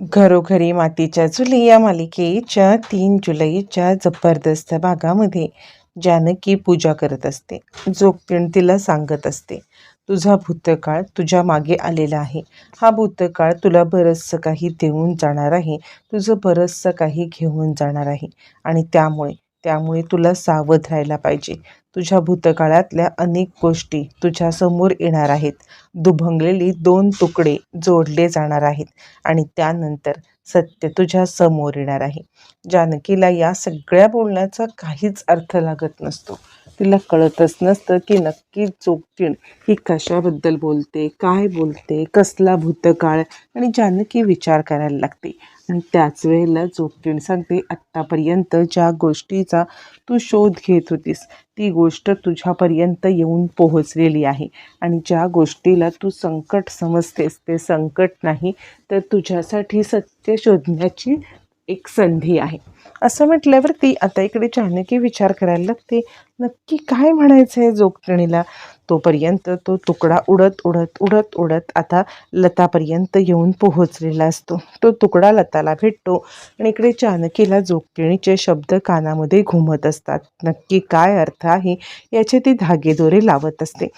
घरोघरी मातीच्या चुली या मालिकेच्या तीन जुलैच्या जबरदस्त भागामध्ये जानकी पूजा करत असते. जोगतीण तिला सांगत असते तुझा भूतकाळ तुझ्या मागे आलेला आहे. हा भूतकाळ तुला बरंचसं काही देऊन जाणार आहे. तुझं बरंचसं काही घेऊन जाणार आहे. आणि त्यामुळे त्यामुळे तुला सावध राहायला पाहिजे. तुझ्या भूतकाळातल्या अनेक गोष्टी तुझ्यासमोर येणार आहेत. दुभंगलेली दोन तुकडे जोडले जाणार आहेत आणि त्यानंतर सत्य तुझ्या समोर येणार आहे. जानकीला या सगळ्या बोलण्याचा काहीच अर्थ लागत नसतो. तिला कळतच नसतं की नक्की चोपटीण ही कशाबद्दल बोलते काय बोलते कसला भूतकाळ आणि जानकी विचार करायला लागते. आणि त्याच वेळेला चोपटीण सांगते आत्तापर्यंत ज्या गोष्टीचा तू शोध घेत होतीस ती गोष्ट तुझ्यापर्यंत येऊन पोहोचलेली आहे. आणि ज्या गोष्टीला तू संकट समजतेस ते संकट नाही तर तुझ्यासाठी सत्य शोधण्याची एक संधी आहे. असं म्हटल्यावरती आता इकडे चाणकी विचार करायला लागते. नक्की काय म्हणायचं आहे जोगटणीला तोपर्यंत तो तुकडा उडत उडत उडत उडत आता लतापर्यंत येऊन पोहोचलेला असतो. तो तुकडा लताला भेटतो आणि इकडे चाणकीला जोगटिणीचे शब्द कानामध्ये घुमत असतात. नक्की काय अर्थ आहे याचे ती धागेदोरे लावत असते.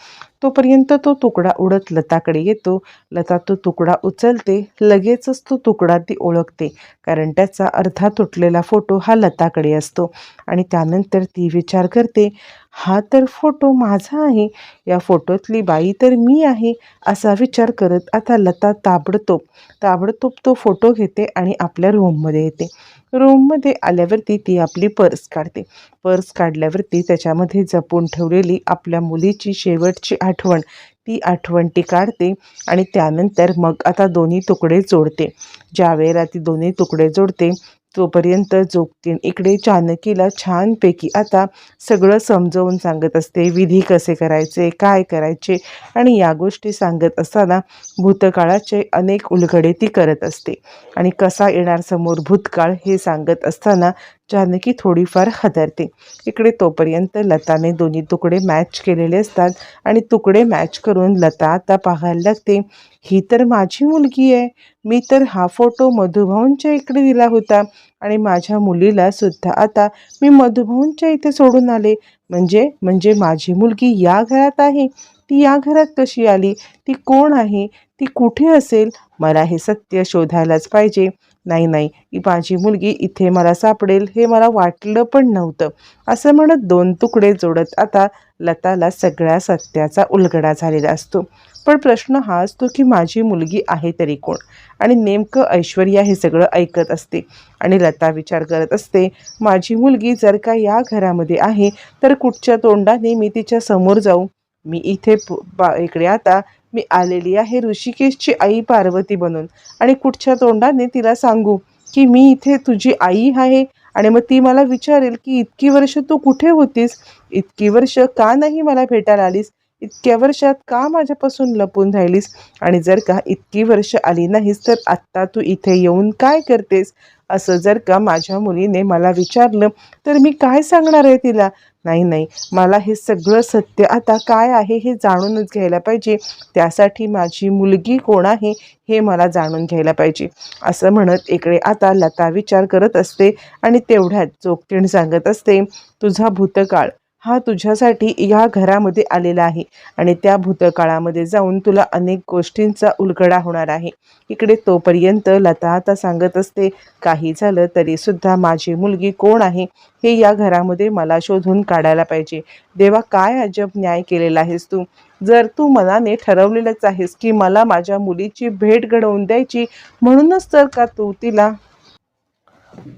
तोपर्यंत तो तुकडा उडत लताकडे येतो. लता तो तुकडा उचलते. लगेचच तो तुकडा ती ओळखते. कारण त्याचा अर्धा तुटलेला फोटो फोटो हा लताकडे असतो. आणि त्यानंतर ती विचार करते हा तर फोटो माझा आहे. या फोटोतली बाई तर मी आहे असा विचार करत आता लता ताबडतोब ताबडतोब तो फोटो घेते आणि आपल्या रूममध्ये येते. रूममध्ये आल्यावरती ती आपली पर्स काढते. पर्स काढल्यावरती त्याच्यामध्ये जपून ठेवलेली आपल्या मुलीची शेवटची आठवण ती आठवण ती काढते आणि त्यानंतर मग आता दोन्ही तुकडे जोडते. ज्या वेळेला ती दोन्ही तुकडे जोडते तोपर्यंत जोगतीन इकडे चाणकीला छानपैकी आता सगळं समजवून सांगत असते विधी कसे करायचे काय करायचे आणि या गोष्टी सांगत असताना भूतकाळाचे अनेक उलगडे ती करत असते. आणि कसा येणार समोर भूतकाळ हे सांगत असताना जानकी थोडीफार हदरते. इकडे तोपर्यंत लताने दोन्ही तुकडे मॅच केलेले असतात आणि तुकडे मॅच करून लता आता पाहायला लागते ही तर माझी मुलगी आहे. मी तर हा फोटो मधुभाऊंच्या इकडे दिला होता आणि माझ्या मुलीला सुद्धा आता मी मधुभाऊंच्या इथे सोडून आले. म्हणजे म्हणजे माझी मुलगी या घरात आहे. ती या घरात कशी आली? ती कोण आहे? ती कुठे असेल? मला हे सत्य शोधायलाच पाहिजे. नाही नाही. माझी मुलगी इथे मला सापडेल हे मला वाटलं पण नव्हतं. असं म्हणत दोन तुकडे जोडत आता लताला सगळ्या सत्याचा उलगडा झालेला असतो. पण प्रश्न हा असतो की माझी मुलगी आहे तरी कोण? आणि नेमकं ऐश्वर्या हे सगळं ऐकत असते. आणि लता विचार करत असते माझी मुलगी जर का या घरामध्ये आहे तर कुठच्या तोंडाने मी तिच्या समोर जाऊ? मी इथे बा इकडे आता मी आलेली आहे ऋषिकेशची आई पार्वती बनून. आणि कुठच्या तोंडाने तिला सांगू की मी इथे तुझी आई आहे? आणि मग ती मला विचारेल की इतकी वर्ष तू कुठे होतीस? इतकी वर्ष का नाही मला भेटायला आलीस? इतक्या वर्षात का माझ्यापासून लपून राहिलीस? आणि जर का इतकी वर्ष आली नाहीस तर आत्ता तू इथे येऊन काय करतेस? असं जर का माझ्या मुलीने मला विचारलं तर मी काय सांगणार आहे तिला? नाही नाही. मला हे सगळं सत्य आता काय आहे हे जाणूनच घ्यायला पाहिजे. त्यासाठी माझी मुलगी कोण आहे हे मला जाणून घ्यायला पाहिजे. असं म्हणत इकडे आता लता विचार करत असते आणि तेवढ्यात चोकटीण सांगत असते तुझा भूतकाळ हा तुझ्यासाठी या घरामध्ये आलेला आहे. आणि त्या भूतकाळामध्ये जाऊन तुला अनेक गोष्टींचा उलगडा होणार आहे. इकडे तोपर्यंत लता आता सांगत असते काही झालं तरीसुद्धा माझी मुलगी कोण आहे? हे या घरामध्ये मला शोधून काढायला पाहिजे. देवा काय अजब न्याय केलेला आहेस तू? जर तू मनाने ठरवलेलंच आहेस की मला माझ्या मुलीची भेट घडवून द्यायची म्हणूनच तर का तू तिला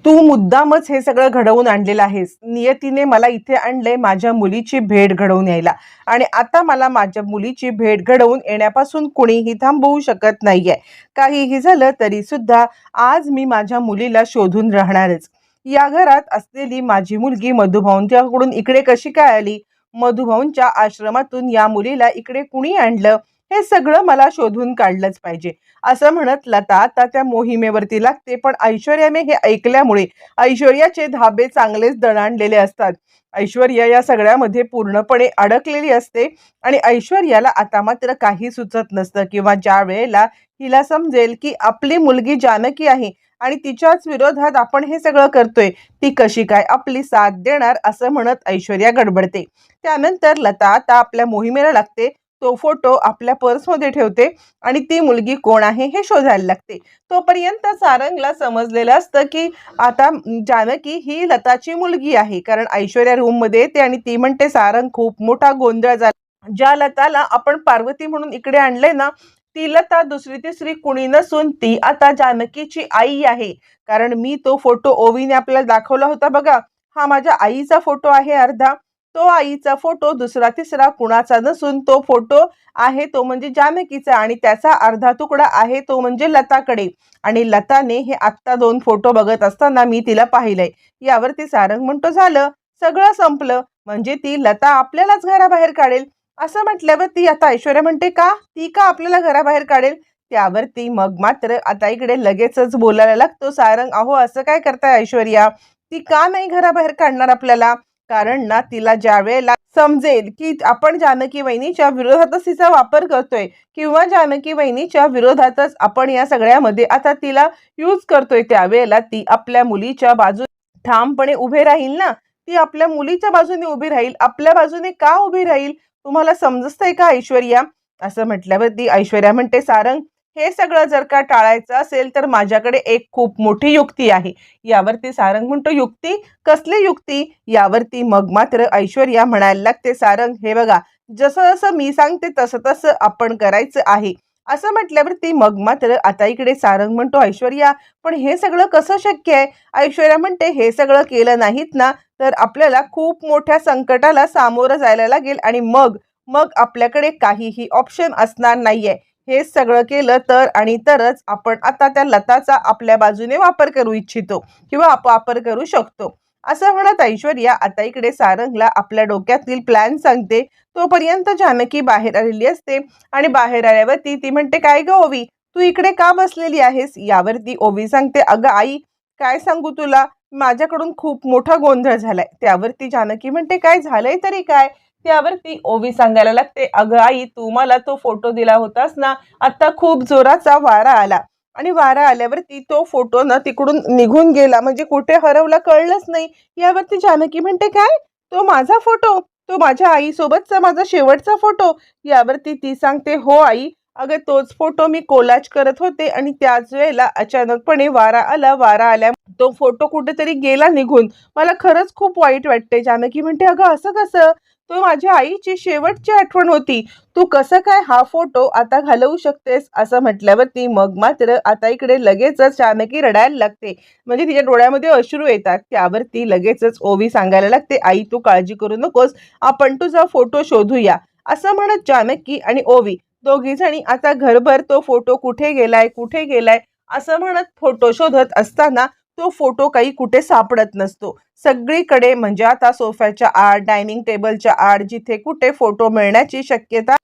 तू मुद्दामच हे सगळं घडवून आणलेलं आहेस. नियतीने मला इथे आणलंय माझ्या मुलीची भेट घडवून यायला. आणि आता मला माझ्या मुलीची भेट घडवून येण्यापासून कुणीही थांबवू शकत नाहीये. काहीही झालं तरी सुद्धा आज मी माझ्या मुलीला शोधून राहणारच. या घरात असलेली माझी मुलगी मधुभाऊंच्याकडून इकडे कशी काय आली? मधुभाऊंच्या आश्रमातून या मुलीला इकडे कुणी आणलं? हे सगळं मला शोधून काढलंच पाहिजे. असं म्हणत लता आता त्या मोहिमेवरती लागते पण ऐश्वर्याने हे ऐकल्यामुळे ऐश्वर्याचे धाबे चांगलेच दणाणलेले असतात. ऐश्वर्या या सगळ्यामध्ये पूर्णपणे अडकलेली असते आणि ऐश्वर्याला आता मात्र काही सुचत नसतं किंवा ज्या वेळेला हिला समजेल की आपली मुलगी जानकी आहे आणि तिच्याच विरोधात आपण हे सगळं करतोय ती कशी काय आपली साथ देणार असं म्हणत ऐश्वर्या गडबडते. त्यानंतर लता आता आपल्या मोहिमेला लागते तो फोटो आपल्या पर्समध्ये ठेवते आणि ती मुलगी कोण आहे हे शोधायला लागते. तोपर्यंत सारंगला समजलेलं असतं की आता जानकी ही लताची मुलगी आहे. कारण ऐश्वर्या रूममध्ये येते आणि ती म्हणते सारंग खूप मोठा गोंधळ झाला. ज्या लताला आपण पार्वती म्हणून इकडे आणले ना ती लता दुसरी तिसरी कुणी नसून ती आता जानकीची आई आहे. कारण मी तो फोटो ओवीने आपल्याला दाखवला होता बघा. हा माझ्या आईचा फोटो आहे अर्धा. तो आईचा फोटो दुसरा तिसरा कुणाचा नसून तो फोटो आहे तो म्हणजे जानकीचा आणि त्याचा अर्धा तुकडा आहे तो म्हणजे लताकडे. आणि लताने हे आत्ता दोन फोटो बघत असताना मी तिला पाहिलंय. यावरती सारंग म्हणतो झालं. सगळं संपलं. म्हणजे ती लता आपल्यालाच घराबाहेर काढेल. असं म्हटल्यावर ती आता ऐश्वर्या म्हणते का? ती का आपल्याला घराबाहेर काढेल? त्यावरती मग मात्र आता इकडे लगेचच बोलायला लागतो सारंग अहो असं काय करताय ऐश्वर्या? ती का नाही घराबाहेर काढणार आपल्याला? कारण ना तिला ज्या वेळेला समजेल की आपण जानकी वहिनीच्या विरोधातच तिचा वापर करतोय किंवा जानकी वहिनीच्या विरोधातच आपण या सगळ्यामध्ये आता तिला यूज करतोय त्यावेळेला ती आपल्या मुलीच्या बाजू ठामपणे उभे राहील ना? ती आपल्या मुलीच्या बाजूने उभी राहील आपल्या बाजूने का उभी राहील? तुम्हाला समजतंय का ऐश्वर्या? असं म्हटल्यावर ती ऐश्वर्या म्हणते सारंग हे सगळं जर का टाळायचं असेल तर माझ्याकडे एक खूप मोठी युक्ती आहे. यावरती सारंग म्हणतो युक्ती? कसली युक्ती? यावरती मग मात्र ऐश्वर्या म्हणायला लागते सारंग हे बघा जसं जसं मी सांगते तसं तसं आपण करायचं आहे. असं म्हटल्यावरती मग मात्र आता इकडे सारंग म्हणतो ऐश्वर्या पण हे सगळं कसं शक्य आहे? ऐश्वर्या म्हणते हे सगळं केलं नाहीत ना तर आपल्याला खूप मोठ्या संकटाला सामोरं जायला लागेल आणि मग मग आपल्याकडे काहीही ऑप्शन असणार नाहीये. हे सगळं केलं तर आणि तरच आपण आता त्या लताचा आपल्या बाजूने वापर करू इच्छितो किंवा आप वापर करू शकतो. असं म्हणत ऐश्वर्या आता इकडे सारंगला आपल्या डोक्यातील प्लॅन सांगते. तोपर्यंत जानकी बाहेर आलेली असते आणि बाहेर आल्यावरती ती म्हणते काय ग ओवी तू इकडे का बसलेली आहेस? यावरती ओवी सांगते अगं आई काय सांगू तुला? माझ्याकडून खूप मोठा गोंधळ झालाय. त्यावरती जानकी म्हणते काय झालंय तरी काय? त्यावरती ओवी सांगायला लागते अगं आई तू मला तो फोटो दिला होतास ना आता खूप जोराचा वारा आला. आणि वारा आल्यावरती तो फोटो ना तिकडून निघून गेला. म्हणजे कुठे हरवला कळलंच नाही. यावरती जानकी म्हणते काय? तो माझा फोटो? तो माझ्या आईसोबतचा माझा शेवटचा फोटो? यावरती ती सांगते हो आई अगं तोच फोटो मी कोलाज करत होते आणि त्याच वेळेला अचानकपणे वारा आला. वारा आल्या तो फोटो कुठेतरी गेला निघून. मला खरंच खूप वाईट वाटते. जानकी म्हणते अगं असं कसं? तो माझ्या आईची शेवटची आठवण होती. तू कसं काय हा फोटो आता घालवू शकतेस? असं म्हटल्यावरती मग मात्र आता इकडे लगेचच जानकी रडायला लागते. म्हणजे तिच्या डोळ्यामध्ये अश्रू येतात. त्यावर ती लगेचच ओवी सांगायला लागते आई तू काळजी करू नकोस. आपण तुझा फोटो शोधूया. असं म्हणत जानकी आणि ओवी दोघी जणी आता घरभर तो फोटो कुठे गेलाय कुठे गेलाय असं म्हणत फोटो शोधत असताना तो फोटो काही कुठे सापडत नसतो. सगळीकडे म्हणजे आता सोफ्याच्या आड डायनिंग टेबलच्या आड जिथे कुठे फोटो मिळण्याची शक्यता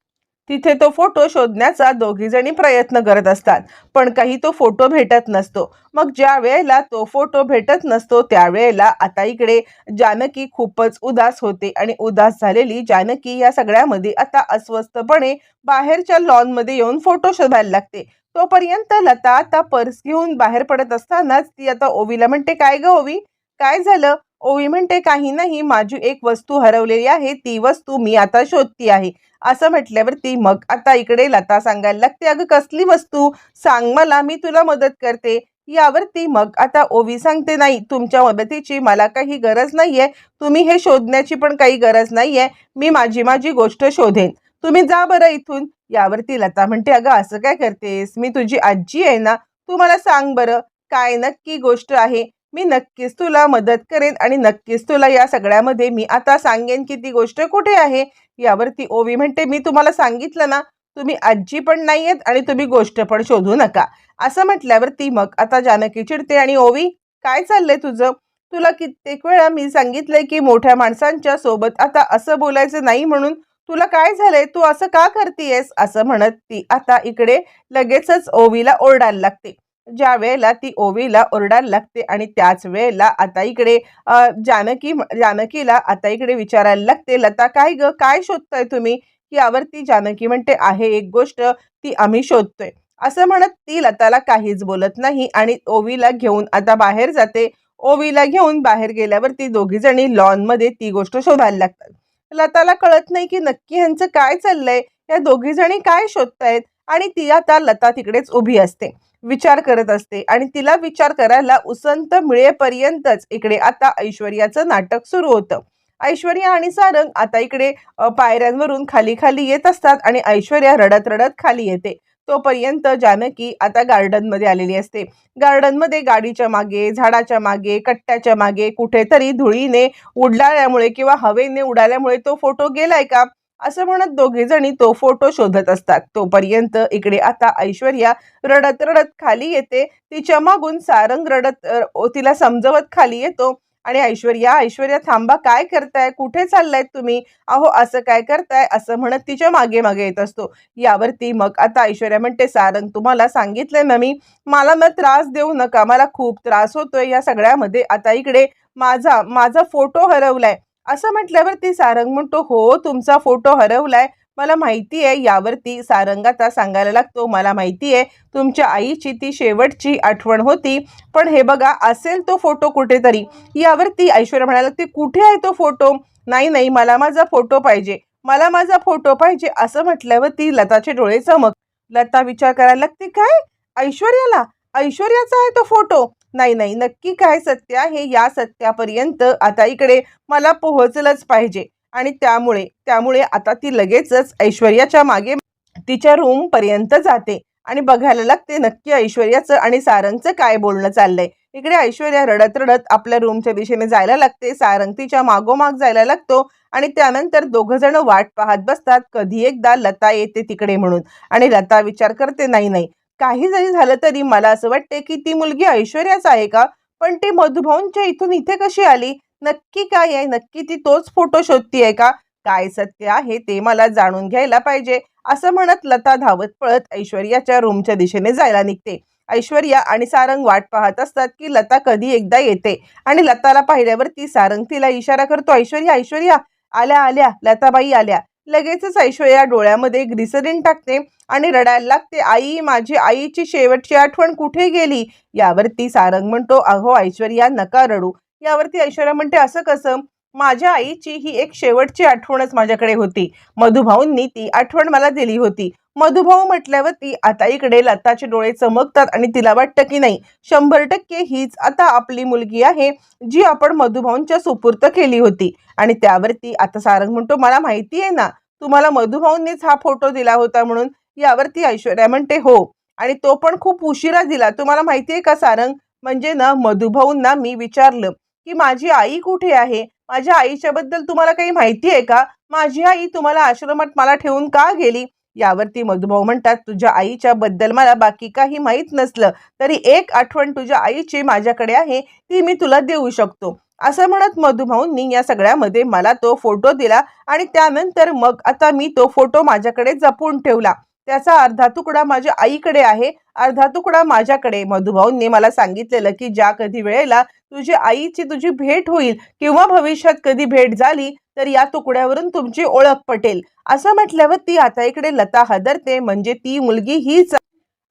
तिथे तो फोटो शोधण्याचा दोघी जणी प्रयत्न करत असतात पण काही तो फोटो भेटत नसतो. मग ज्या वेळेला तो फोटो भेटत नसतो त्यावेळेला आता इकडे जानकी खूपच उदास होते आणि उदास झालेली जानकी या सगळ्यामध्ये आता अस्वस्थपणे बाहेरच्या लॉनमध्ये येऊन फोटो शोधायला लागते. तोपर्यंत लता आता पर्स घेऊन बाहेर पडत असतानाच ती आता ओवीला म्हणते काय ग ओवी? काय झालं? ओवी म्हणते काही नाही माझी एक वस्तू हरवलेली आहे ती वस्तू मी आता शोधती आहे. असं म्हटल्यावर ती मग आता इकडे लता सांगायला लागते अगं कसली वस्तू? सांग मला मी तुला मदत करते. यावरती मग आता ओवी सांगते नाही तुमच्या मदतीची मला काही गरज नाहीये. तुम्ही हे शोधण्याची पण काही गरज नाहीये. मी माझी माझी गोष्ट शोधेन. तुम्ही जा बरं इथून. यावरती लता म्हणते अगं असं काय करतेस? मी तुझी आजी आहे ना तू मला सांग बरं काय नक्की गोष्ट आहे? मी नक्कीच तुला मदत करेन आणि नक्कीच तुला या सगळ्यामध्ये मी आता सांगेन की ती गोष्ट कुठे आहे. यावरती ओवी म्हणते मी तुम्हाला सांगितलं ना तुम्ही आजी पण नाही आहेत आणि तुम्ही गोष्ट पण शोधू नका. असं म्हटल्यावरती मग आता जानकी चिडते आणि ओवी काय चाललंय तुझं? तुला कित्येक वेळा मी सांगितलंय की मोठ्या माणसांच्या सोबत आता असं बोलायचं नाही म्हणून तुला काय झालंय? तू असं का करतीयस? असं म्हणत ती आता इकडे लगेचच ओवीला ओरडायला लागते. ज्या वेळेला ती ओवीला ओरडायला लागते आणि त्याच वेळेला आता इकडे जानकी जानकीला आता इकडे विचारायला लागते लता काय ग? काय शोधताय तुम्ही? यावरती जानकी म्हणते आहे एक गोष्ट ती आम्ही शोधतोय. असं म्हणत ती लताला काहीच बोलत नाही आणि ओवीला घेऊन आता बाहेर जाते. ओवीला घेऊन बाहेर गेल्यावर ती दोघी जणी लॉनमध्ये ती गोष्ट शोधायला लागतात. लताला कळत नाही की नक्की ह्यांचं काय चाललंय? या दोघी जणी काय शोधतायत? आणि ती आता लता तिकडेच उभी असते. विचार करत असते आणि तिला विचार करायला उसंत मिळेपर्यंतच इकडे आता ऐश्वर्याचं नाटक सुरू होतं. ऐश्वर्या आणि सारंग आता इकडे पायऱ्यांवरून खाली खाली येत असतात आणि ऐश्वर्या रडत रडत खाली येते. तोपर्यंत जानकी आता गार्डनमध्ये आलेली असते. गार्डनमध्ये गाडीच्या मागे झाडाच्या मागे कट्ट्याच्या मागे कुठेतरी धुळीने उडलाल्यामुळे किंवा हवेने उडाल्यामुळे तो फोटो गेलाय का? असं म्हणत दोघे जणी तो फोटो शोधत असतात. तोपर्यंत इकडे आता ऐश्वर्या रडत रडत खाली येते. तिच्या मागून सारंग रडत ओ- तिला समजवत खाली येतो. आणि ऐश्वर्या ऐश्वर्या थांबा काय करताय? कुठे चाललाय तुम्ही? अहो असं काय करताय? असं म्हणत तिच्यामागे मागे येत असतो. यावरती मग आता ऐश्वर्या म्हणते सारंग तुम्हाला सांगितलंय ना मी मला मग त्रास देऊ नका. मला खूप त्रास होतोय या सगळ्यामध्ये. आता इकडे माझा माझा फोटो हरवलाय. असं म्हटल्यावरती सारंग म्हणतो हो तुमचा फोटो हरवलाय. मला माहिती आहे यावरती सारंग आता सांगायला लागतो. मला माहिती आहे तुमच्या आईची ती शेवटची आठवण होती. पण हे बघा असेल तो फोटो कुठेतरी. यावरती ऐश्वर्या म्हणायला लागते कुठे आहे तो फोटो? नाही नाही मला माझा फोटो पाहिजे. मला माझा फोटो पाहिजे. असं म्हटल्यावर ती लताचे डोळे चमक. लता विचार करायला लागते काय? ऐश्वर्याला? ऐश्वर्याचा आहे तो फोटो. नाही नाही. नक्की काय सत्य आहे या सत्यापर्यंत आता इकडे मला पोहोचलंच पाहिजे. आणि त्यामुळे त्यामुळे आता ती लगेचच ऐश्वर्याच्या मागे तिच्या रूम पर्यंत जाते. आणि बघायला लागते नक्की ऐश्वर्याचं आणि सारंगचं काय बोलणं चाललंय. इकडे ऐश्वर्या रडत रडत आपल्या रूमच्या दिशेने जायला लागते. सारंग तिच्या मागोमाग जायला लागतो. आणि त्यानंतर दोघं जण वाट पाहत बसतात. कधी एकदा लता येते तिकडे म्हणून. आणि लता विचार करते नाही नाही. काही जरी झालं तरी मला असं वाटते की ती मुलगी ऐश्वर्याच आहे का? पण ती मधुभाऊंच्या इथून इथे कशी आली? नक्की काय आहे? नक्की ती तोच फोटो शोधतीये का? काय सत्य आहे ते मला जाणून घ्यायला पाहिजे. असं म्हणत लता धावत पळत ऐश्वर्याच्या रूमच्या दिशेने जायला निघते. ऐश्वर्या आणि सारंग वाट पाहत असतात की लता कधी एकदा येते आणि लताला पाहिल्यावर ती सारंग तिला इशारा करतो ऐश्वर्या ऐश्वर्या आल्या आल्या लताबाई आल्या. लगेचच ऐश्वर्या डोळ्यामध्ये ग्लिसरीन टाकते आणि रडायला लागते. आई माझी आईची शेवटची आठवण कुठे गेली? यावरती सारंग म्हणतो. अहो ऐश्वर्या नका रडू. यावरती ऐश्वर्या म्हणते असं कसं? माझ्या आईची ही एक शेवटची आठवणच माझ्याकडे होती. मधुभाऊंनी ती आठवण मला दिली होती. मधुभाऊ म्हटल्यावर ती आता इकडे लताचे डोळे चमकतात आणि तिला वाटतं की नाही शंभर टक्के हीच आता आपली मुलगी आहे जी आपण मधुभाऊंच्या सुपूर्त केली होती. आणि त्यावरती आता सारंग म्हणतो मला माहिती आहे ना तुम्हाला मधुभाऊंनीच हा फोटो दिला होता म्हणून यावरती ऐश्वर्या म्हणते हो. आणि तो पण खूप उशिरा दिला. तुम्हाला माहिती आहे का सारंग? म्हणजे ना मधुभाऊंना मी विचारलं की माझी आई कुठे आहे? माझ्या आईच्या बद्दल तुम्हाला काही माहिती आहे का? माझी आई तुम्हाला आश्रमात मला ठेवून का गेली? यावरती मधुभाऊ म्हणतात तुझ्या आईच्या बद्दल मला बाकी काही माहीत नसलं तरी एक आठवण तुझ्या आईची माझ्याकडे आहे ती मी तुला देऊ शकतो. असं म्हणत मधुभाऊंनी या सगळ्यामध्ये मला तो फोटो दिला आणि त्यानंतर मग आता मी तो फोटो माझ्याकडे जपून ठेवला. त्याचा अर्धा तुकडा माझ्या आईकडे आहे अर्धा तुकडा माझ्याकडे. मधुभाऊंनी मला सांगितलेलं की ज्या कधी वेळेला तुझी आईची तुझी भेट होईल किंवा भविष्यात कधी भेट झाली तर या तुकड्यावरून तुमची ओळख पटेल. असं म्हटल्यावर ती आता इकडे लता हदरते. म्हणजे ती मुलगी हीच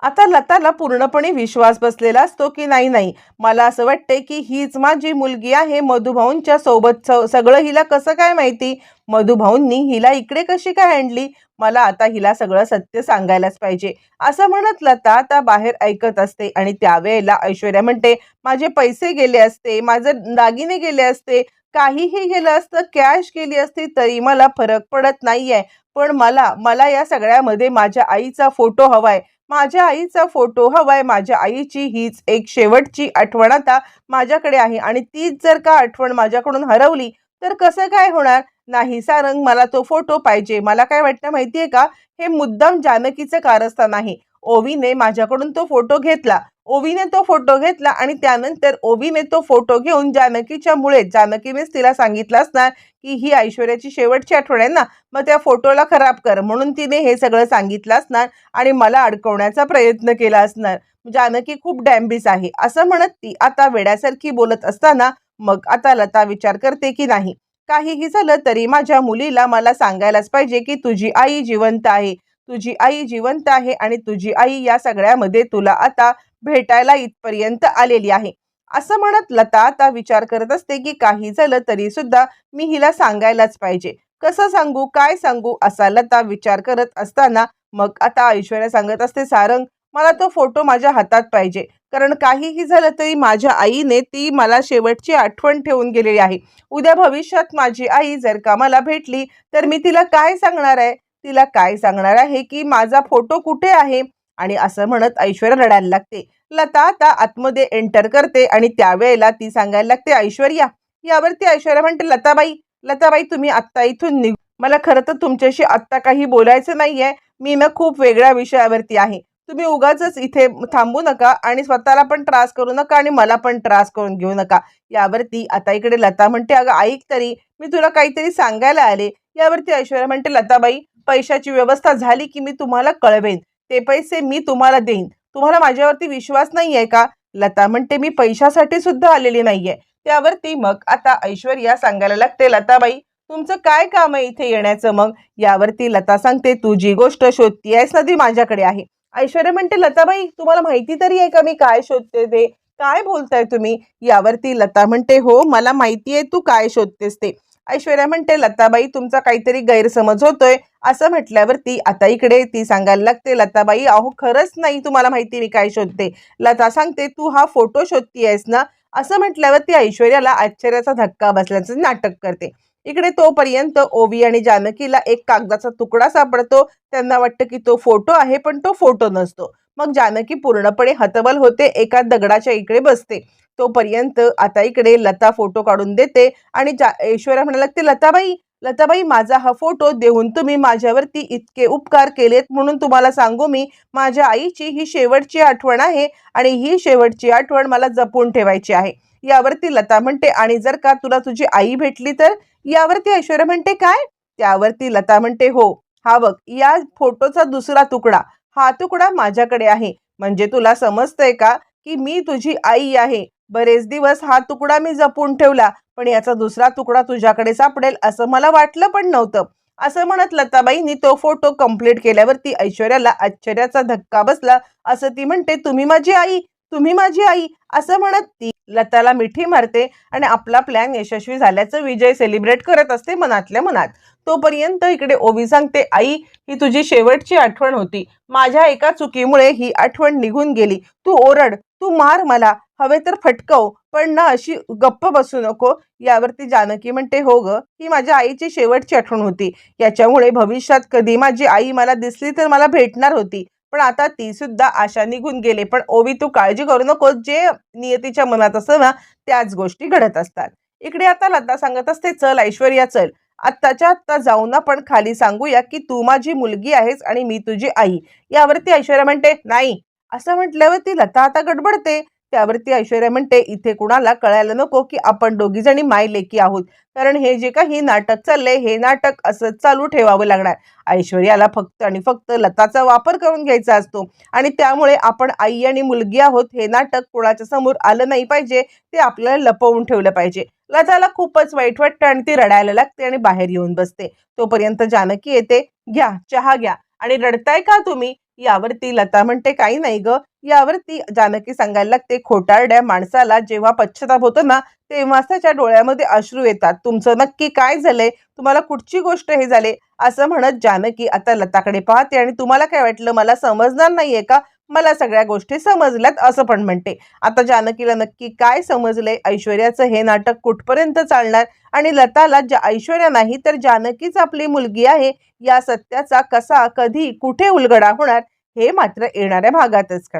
आता लताला पूर्णपणे विश्वास बसलेला असतो की नाही नाही. मला असं वाटतंय की हीच माझी मुलगी आहे मधुभाऊंच्या सोबत स- सगळं हिला कसं काय माहिती? मधुभाऊंनी हिला इकडे कशी काय आणली? मला आता हिला सगळं सत्य सांगायलाच पाहिजे. असं म्हणत लता आता बाहेर ऐकत असते आणि त्यावेळेला ऐश्वर्या म्हणते माझे पैसे गेले असते माझे दागिने गेले असते काहीही गेलं असतं कॅश गेली असती तरी मला फरक पडत नाहीये. पण मला मला या सगळ्यामध्ये माझ्या आईचा फोटो हवाय. माझ्या आईचा फोटो हवाय माझ्या आईची हीच एक शेवटची आठवण आता माझ्याकडे आहे. आणि तीच जर का आठवण माझ्याकडून हरवली तर कसं काय होणार? नाही सारंग मला तो फोटो पाहिजे. मला काय वाटतं माहितीये का? हे मुद्दाम जानकीचं कारस्थान आहे. ओवीने माझ्याकडून तो फोटो घेतला. ओवीने तो फोटो घेतला आणि त्यानंतर ओवीने तो फोटो घेऊन जानकीच्या मुळे जानकीनेच तिला सांगितलं असणार की ही ऐश्वर्याची शेवटची आठवण आहे ना मग त्या फोटोला खराब कर म्हणून तिने हे सगळं सांगितलं असणार आणि मला अडकवण्याचा प्रयत्न केला असणार. जानकी खूप डॅम्बिस आहे असं म्हणत ती आता वेड्यासारखी बोलत असताना मग आता लता विचार करते की नाही. काहीही झालं तरी माझ्या मुलीला मला सांगायलाच पाहिजे की तुझी आई जिवंत आहे. तुझी आई जिवंत आहे आणि तुझी आई या सगळ्यामध्ये तुला आता भेटायला इथपर्यंत आलेली आहे. असं म्हणत लता आता विचार करत असते की काही झालं तरी सुद्धा मी हिला सांगायलाच पाहिजे. कसं सांगू काय सांगू असा लता विचार करत असताना मग आता ऐश्वर्या सांगत असते सारंग मला तो फोटो माझ्या हातात पाहिजे. कारण काहीही झालं तरी माझ्या आईने ती मला शेवटची आठवण ठेवून गेलेली आहे. उद्या भविष्यात माझी आई जर का मला भेटली तर मी तिला काय सांगणार आहे? तिला काय सांगणार आहे की माझा फोटो कुठे आहे? आणि असं म्हणत ऐश्वर्या रडायला लागते. लता आता आतमध्ये एंटर करते आणि त्यावेळेला ती सांगायला लागते ऐश्वर्या. यावरती ऐश्वर्या म्हणते लताबाई लताबाई तुम्ही आत्ता इथून निघ. मला खरं तर तुमच्याशी आत्ता काही बोलायचं नाहीये. मी ना खूप वेगळ्या विषयावरती आहे. तुम्ही उगाच इथे थांबू नका आणि स्वतःला पण त्रास करू नका आणि मला पण त्रास करून घेऊ नका. यावरती आता इकडे लता म्हणते अगं ऐक तरी. मी तुला काहीतरी सांगायला आले. यावरती ऐश्वर्या म्हणते लताबाई पैशाची व्यवस्था झाली की मी तुम्हाला कळवेन. ते पैसे मी तुम्हाला देईन. तुम्हाला माझ्यावरती विश्वास नाही आहे का? लता म्हणते मी पैशासाठी सुद्धा आलेली नाहीये. त्यावरती मग आता ऐश्वर्या सांगायला लागते लताबाई तुमचं काय काम आहे इथे येण्याचं मग? यावरती लता सांगते तू जी गोष्ट शोधती आहेस ना ती माझ्याकडे आहे. ऐश्वर्या म्हणते लताबाई तुम्हाला माहिती तरी आहे का मी काय शोधते ते? काय बोलताय तुम्ही? यावरती लता म्हणते हो मला माहिती आहे तू काय शोधतेस ते? ऐश्वर्या म्हणते लताबाई तुमचा काहीतरी गैरसमज होतोय. असं म्हटल्यावरती आता इकडे ती सांगायला लागते लताबाई अहो खरंच नाही तुम्हाला माहिती मी काय शोधते. लता सांगते तू हा फोटो शोधती आहेस ना? असं म्हटल्यावरती ऐश्वर्याला आश्चर्याचा धक्का बसल्याचं नाटक करते. इकडे तोपर्यंत ओवी आणि जानकीला एक कागदाचा तुकडा सापडतो. त्यांना वाटतं की तो फोटो आहे पण तो फोटो नसतो. मग जानकी पूर्णपणे हतबल होते एका दगडाच्या इकडे बसते. तोपर्यंत आता इकडे लता फोटो काढून देते आणि जा ऐश्वर्या म्हणायला लागते लताबाई लताबाई माझा हा फोटो देऊन तुम्ही माझ्यावरती इतके उपकार केलेत म्हणून तुम्हाला सांगू मी माझ्या आईची ही शेवटची आठवण आहे आणि ही शेवटची आठवण मला जपून ठेवायची आहे. यावरती लता म्हणते आणि जर का तुला तुझी आई भेटली तर? यावरती ऐश्वर्या म्हणते काय? त्यावरती लता म्हणते हो हा बघ या फोटोचा दुसरा तुकडा हा तुकडा माझ्याकडे आहे. म्हणजे तुला समजतंय का की मी तुझी आई आहे? बरेच दिवस हा तुकडा मी जपून ठेवला पण याचा दुसरा तुकडा तुझ्याकडे सापडेल असं मला वाटलं पण नव्हतं. असं म्हणत लताबाईंनी तो फोटो कंप्लीट केल्यावरती ऐश्वर्याला आश्चर्याचा धक्का बसला. असं ती म्हणते तुम्ही माझी आई तुम्ही माझी आई असं म्हणत ती लताला मिठी मारते आणि आपला प्लॅन यशस्वी झाल्याचं विजय सेलिब्रेट करत असते मनातल्या मनात. तोपर्यंत इकडे ओवी सांगते आई ही तुझी शेवटची आठवण होती. माझ्या एका चुकीमुळे ही आठवण निघून गेली. तू ओरड तू मार मला. हवे तर फटकव पण ना अशी गप्प बसू नको. यावरती जानकी म्हणते हो ग ही माझ्या आईची शेवटची आठवण होती. याच्यामुळे भविष्यात कधी माझी आई मला दिसली तर मला भेटणार होती. पण आता ती सुद्धा आशा निघून गेले. पण ओवी तू काळजी करू नको जे नियतीच्या मनात असतं ना त्याच गोष्टी घडत असतात. इकडे आता लता सांगत असते चल ऐश्वर्या चल. आत्ताच्या आत्ता जाऊन आपण खाली सांगूया की तू माझी मुलगी आहेस आणि मी तुझी आई. यावरती ऐश्वर्या म्हणते नाही. असं म्हटल्यावरती लता आता गडबडते. त्यावरती ऐश्वर्या म्हणते इथे कुणाला कळायला नको की आपण दोघी जणी माय लेकी आहोत. कारण हे जे काही नाटक चाललंय हे नाटक असंच चालू ठेवावं लागणार. ऐश्वर्याला फक्त आणि फक्त लताचा वापर करून घ्यायचा असतो. आणि त्यामुळे आपण आई आणि मुलगी आहोत. हे नाटक कोणाच्या समोर आलं नाही पाहिजे. ते आपल्याला लपवून ठेवलं पाहिजे. लताला खूपच वाईट वाटतं आणि ती रडायला लागते आणि बाहेर येऊन बसते. तोपर्यंत जानकी येते घ्या चहा घ्या. आणि रडताय का तुम्ही? यावरती लता म्हणते काही नाही ग. यावरती जानकी सांगायला लागते खोटारड्या माणसाला जेव्हा पश्चाताप होतो ना तेव्हाच त्याच्या डोळ्यामध्ये अश्रू येतात. तुमचं नक्की काय झालंय? तुम्हाला कुठची गोष्ट हे झाले? असं म्हणत जानकी आता लताकडे पाहते आणि तुम्हाला काय वाटलं? मला समजणार नाहीये का? मला सगळ्या गोष्टी समजल्यात असं पण म्हणते. आता जानकीला नक्की काय समजलंय? ऐश्वर्याचं हे नाटक कुठपर्यंत चालणार? आणि लताला ज्या ऐश्वर्या नाही तर जानकीच आपली मुलगी आहे. या सत्याचा कसा कधी कुठे उलगडा होणार? हे मात्र येणाऱ्या भागातच कळ